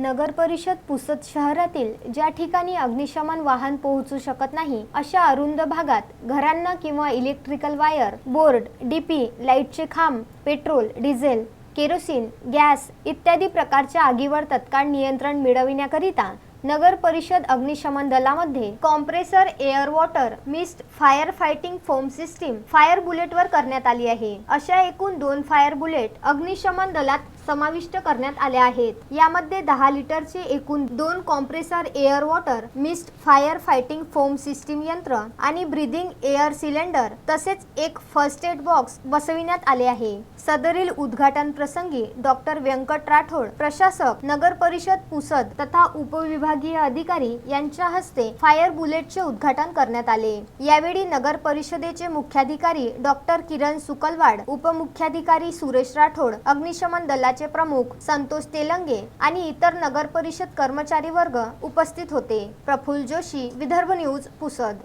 नगर परिषद पुसद शहरातील ज्या ठिकाणी अग्निशमन वाहन पोहोचू शकत नाही अशा अरुंद भागात घरांना किंवा इलेक्ट्रिकल वायर बोर्ड डीपी लाईटचे खांब पेट्रोल डिझेल केरोसिन गॅस इत्यादी प्रकारच्या आगीवर तत्काळ नियंत्रण मिळविण्याकरिता नगर परिषद अग्निशमन दलामध्ये compressor air water mist fire fighting foam system fire बुलेटवर करण्यात आली आहे. अशा एकूण दोन फायर बुलेट अग्निशमन दलात समाविष्ट करण्यात आले आहेत. यामध्ये दहा लिटरचे एकूण दोन compressor air water mist fire fighting foam system यंत्र आणि ब्रिदिंग एअर सिलेंडर तसेच एक फर्स्ट एड बॉक्स बसविण्यात आले आहे. सदरील उद्घाटन प्रसंगी डॉक्टर व्यंकट राठोड प्रशासक नगर परिषद पुसद तथा उपविभागीय अधिकारी यांच्या हस्ते फायर बुलेटचे उद्घाटन करण्यात आले. यावेळी नगर परिषदेचे मुख्याधिकारी डॉक्टर किरण सुकलवाड उपमुख्याधिकारी सुरेश राठोड अग्निशमन दलाचे प्रमुख संतोष तेलंगे आणि इतर नगर परिषद कर्मचारी वर्ग उपस्थित होते. प्रफुल्ल जोशी विदर्भ न्यूज पुसद.